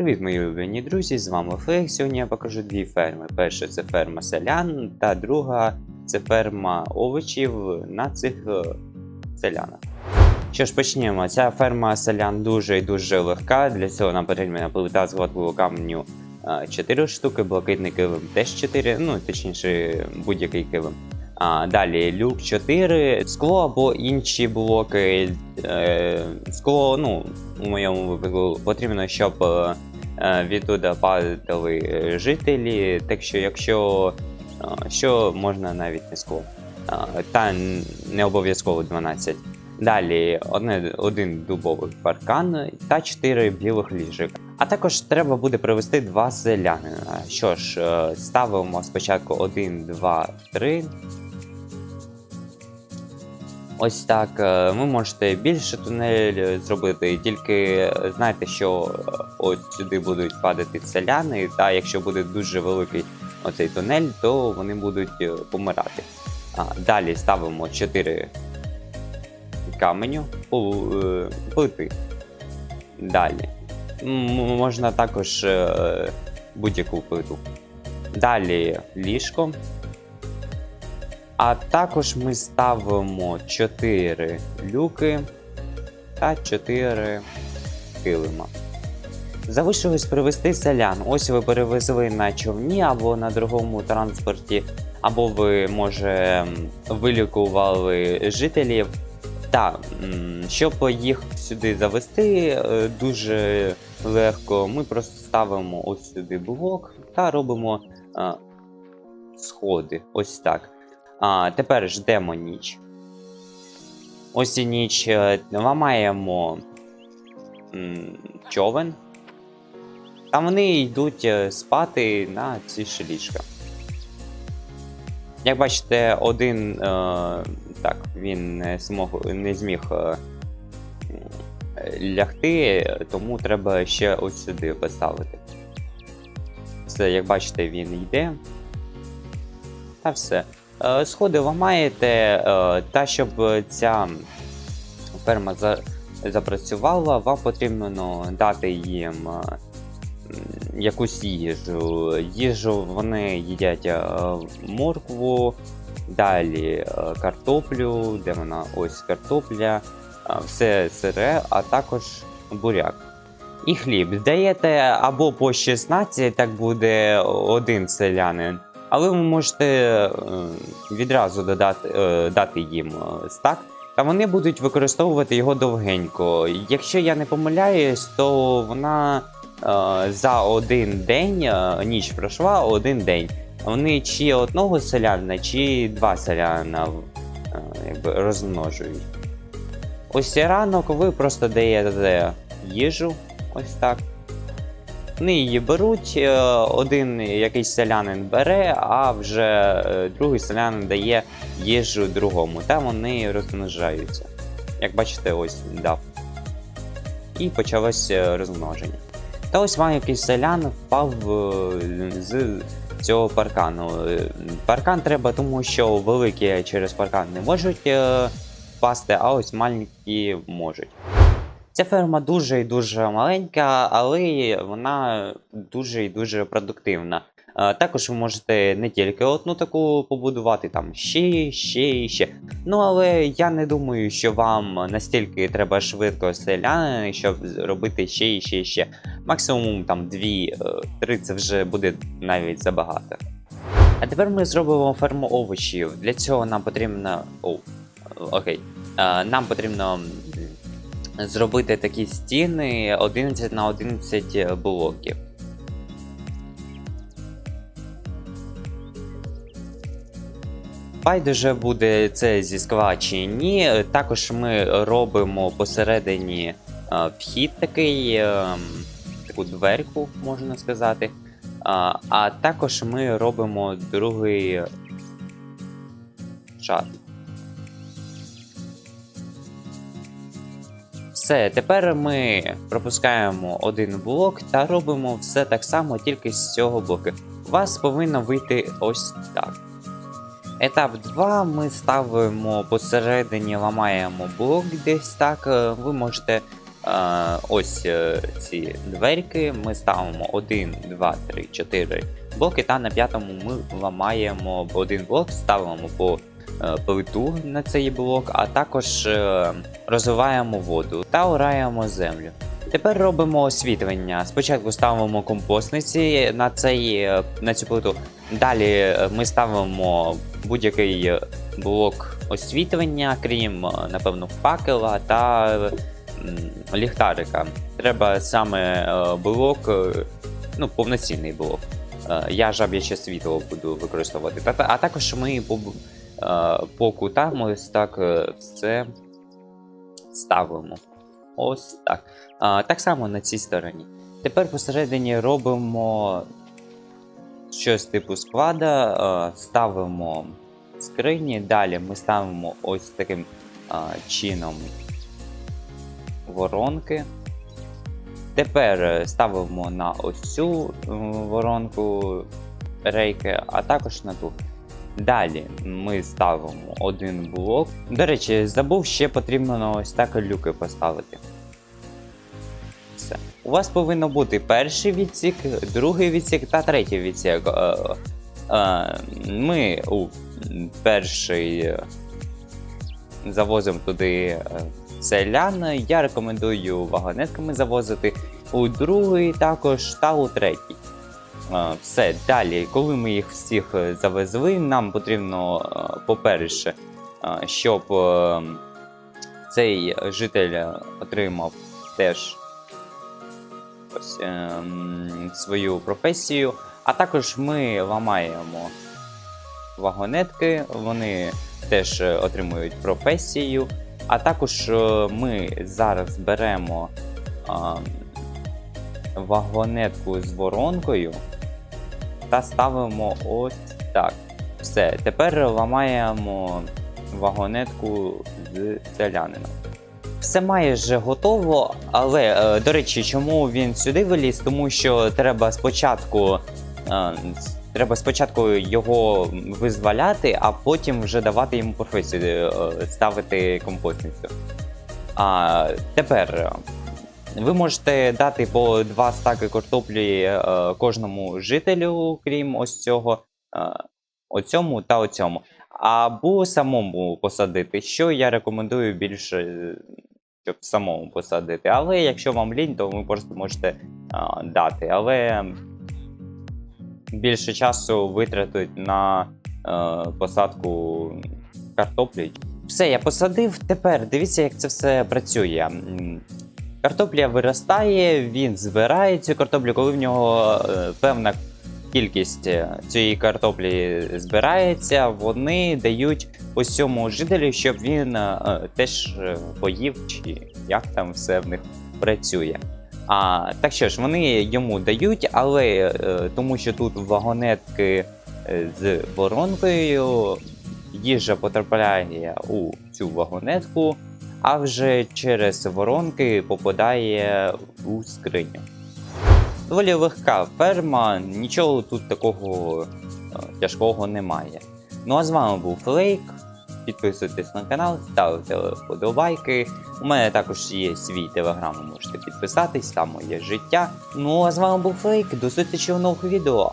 Привіт, мої улюблені друзі! З вами Фейк. Сьогодні я покажу дві ферми. Перша це ферма селян, та друга це ферма овочів на цих е, селянах. Що ж, почнемо. Ця ферма селян дуже і дуже легка. Для цього нам потрібна плита з гладкого каменю 4 штуки, блакитний килим теж 4, ну точніше, будь-який килим. А, далі люк 4, скло або інші блоки. Е, скло, ну, у моєму випадку потрібно, щоб е, е, відтуда падали е, жителі. Так що, якщо е, що можна навіть скло. Е, та не обов'язково 12. Далі одне, один дубовий паркан та 4 білих ліжок. А також треба буде привезти два селянина. Що ж, е, ставимо спочатку 1, 2, 3. Ось так. е, Ви можете більше тунель зробити, тільки знайте, що е, ось сюди будуть падати селяни, та якщо буде дуже великий оцей тунель, то вони будуть е, помирати. Далі ставимо 4 каменю плити. Далі. Можна також будь-яку плиту. Далі ліжко. А також ми ставимо 4 люки та 4 килима. Залишилось привезти селян. Ось ви перевезли на човні або на другому транспорті, або ви, може, вилікували жителів. Та, щоб їх сюди завести, е, дуже легко. Ми просто ставимо ось сюди блок та робимо е, сходи. Ось так. А, тепер ждемо ніч. Ось і ніч е, ламаємо м, човен. Та вони йдуть е, спати на ці ж ліжка. Як бачите, один е, так, він не, змог, не зміг е, лягти, тому треба ще ось сюди поставити. Все, як бачите, він йде. Та все. Е, Сходи ламаєте, е, та щоб ця ферма запрацювала, вам потрібно ну, дати їм е, якусь їжу. Їжу вони їдять моркву, далі картоплю, де вона ось картопля, все сире, а також буряк. І хліб. Даєте або по 16, так буде один селянин. Але ви можете е, відразу додати, е, дати їм е, стак, та вони будуть використовувати його довгенько. Якщо я не помиляюсь, то вона за один день, ніч пройшла один день. Вони чи одного селянина, чи два селянина е, якби розмножують. Ось ранок ви просто даєте їжу, ось так. Вони її беруть, е, один якийсь селянин бере, а вже е, другий селянин дає їжу другому, та вони розмножаються. Як бачите, ось дав. І почалося розмноження. Та ось маленький селян впав е, з цього паркану. Е, Паркан треба, тому що великі через паркан не можуть е, впасти, а ось маленькі можуть. Ця ферма дуже і дуже маленька, але вона дуже і дуже продуктивна. Е, Також ви можете не тільки одну таку побудувати, там ще, ще і ще. Ну але я не думаю, що вам настільки треба швидко селянини, щоб робити ще і ще і ще. Максимум там дві, е, три це вже буде навіть забагато. А тепер ми зробимо ферму овочів. Для цього нам потрібно. О, окей. Е, Нам потрібно зробити такі стіни 11 на 11 блоків. Байдуже буде це зі скла чи ні. Також ми робимо посередині е, вхід такий, е, таку дверку, можна сказати. А, також ми робимо другий шар. Все, тепер ми пропускаємо один блок та робимо все так само, тільки з цього блоку. У вас повинно вийти ось так. Етап 2 ми ставимо посередині, ламаємо блок десь так. Ви можете е, ось е, ці дверки. Ми ставимо 1, 2, 3, 4 блоки, та на п'ятому ми ламаємо один блок, ставимо по плиту на цей блок, а також е, розвиваємо воду та ораємо землю. Тепер робимо освітлення. Спочатку ставимо компостниці на, цей, е, на цю плиту. Далі е, ми ставимо будь-який е, блок освітлення, крім, е, напевно, факела та е, ліхтарика. Треба саме е, блок, е, ну, повноцінний блок. Е, Я жаб'яче світло буду використовувати. А також ми по, е, кутам ось так е, все ставимо. Ось так. Так само на цій стороні. Тепер посередині робимо щось типу склада, е, ставимо скрині, далі ми ставимо ось таким чином воронки. Тепер ставимо на ось цю воронку рейки, а також на ту. Далі ми ставимо один блок. До речі, забув, ще потрібно ось так люки поставити. Все. У вас повинно бути перший відсік, другий відсік та третій відсік. Е, е, Ми у перший е, завозимо туди селян. Я рекомендую вагонетками завозити. У другий також та у третій. Все, далі, коли ми їх всіх е, завезли, нам потрібно, е, по-перше, е, щоб цей житель отримав теж ось, ем, свою професію, а також ми ламаємо вагонетки, вони теж отримують професію. А також ми зараз беремо ем, вагонетку з воронкою та ставимо ось так. Все, тепер ламаємо вагонетку з селянином. Все майже готово, але е, до речі, чому він сюди виліз? Тому що треба спочатку. е, Треба спочатку його визволяти, а потім вже давати йому професію, е, ставити компостницю. А тепер ви можете дати по два стаки картоплі е, кожному жителю, крім ось цього, е, оцьому та оцьому. Або самому посадити, що я рекомендую більше, е, щоб самому посадити. Але якщо вам лінь, то ви просто можете е, дати. Але більше часу витратить на е, посадку картоплі. Все, я посадив. Тепер дивіться, як це все працює. Картопля виростає, він збирає цю картоплю, коли в нього е, певна кількість е, цієї картоплі збирається, вони дають ось цьому жителю, щоб він е, теж поїв, чи як там все в них працює. А, так що ж, вони йому дають, але тому що тут вагонетки з воронкою, їжа потрапляє у цю вагонетку, а вже через воронки попадає у скриню. Доволі легка ферма, нічого тут такого е, тяжкого немає. Ну а з вами був Флейк. Підписуйтесь на канал, ставте вподобайки. У мене також є свій телеграм, можете підписатись, там моє життя. Ну а з вами був Флейк. До зустрічі у нових відео.